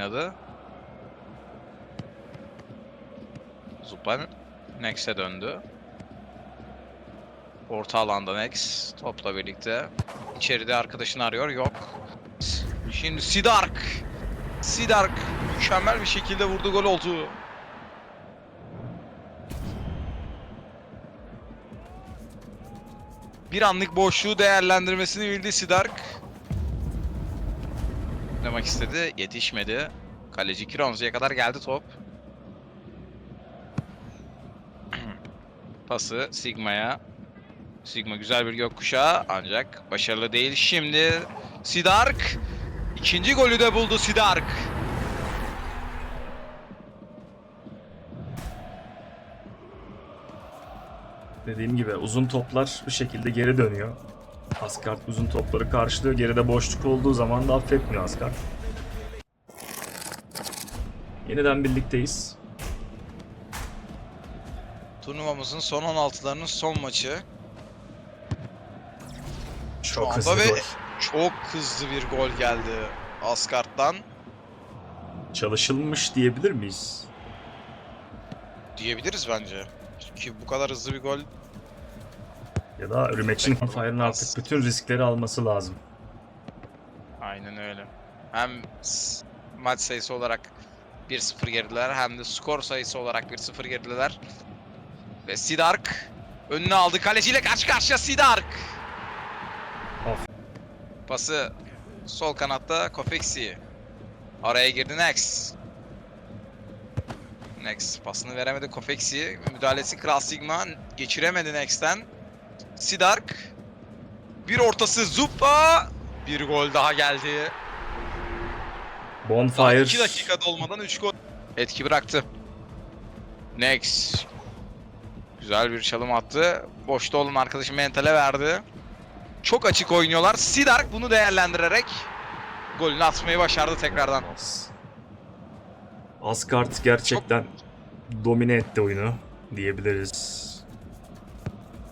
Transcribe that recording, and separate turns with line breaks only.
oynadı. Zupan Nex'e döndü. Orta alanda Nex topla birlikte. İçeride arkadaşını arıyor. Yok. Şimdi Sidark. Sidark mükemmel bir şekilde vurdu gol oldu. Bir anlık boşluğu değerlendirmesini bildi Sidark. Demek istedi. Yetişmedi. Kaleci Kironzu'ya kadar geldi top. Pası Sigma'ya. Sigma güzel bir gökkuşağı ancak başarılı değil. Şimdi Sidark ikinci golü de buldu Sidark.
Dediğim gibi uzun toplar bir şekilde geri dönüyor. Asgard uzun topları karşılıyor. Geride boşluk olduğu zaman da affetmiyor Asgard. Yeniden birlikteyiz.
Turnuvamızın son 16'larının son maçı.
Çok hızlı
ve
gol.
çok hızlı bir gol geldi Asgard'dan
Çalışılmış diyebilir miyiz?
diyebiliriz bence. Çünkü bu kadar hızlı bir gol
Ya da Rematch'in Fire'ın artık bütün riskleri alması lazım.
Aynen öyle. Hem maç sayısı olarak 1-0 geridiler hem de skor sayısı olarak 1-0 geridiler. Ve Sidark önüne aldı. Kaleciyle karşı karşıya Sidark.
Of.
Pası sol kanatta Kofeksi. Araya girdi Nex. Nex pasını veremedi Kofeksi. Müdahalesi Kral Sigma geçiremedi Nex'ten. Sidark. Bir ortası Zupa. Bir gol daha geldi. Daha
Bonfire
2 dakikada olmadan 3 gol etki bıraktı. Next. Güzel bir çalım attı. Boşta olan arkadaşı mentale verdi. Çok açık oynuyorlar. Sidark bunu değerlendirerek golünü atmayı başardı tekrardan.
As- Asgard gerçekten domine etti oyunu diyebiliriz.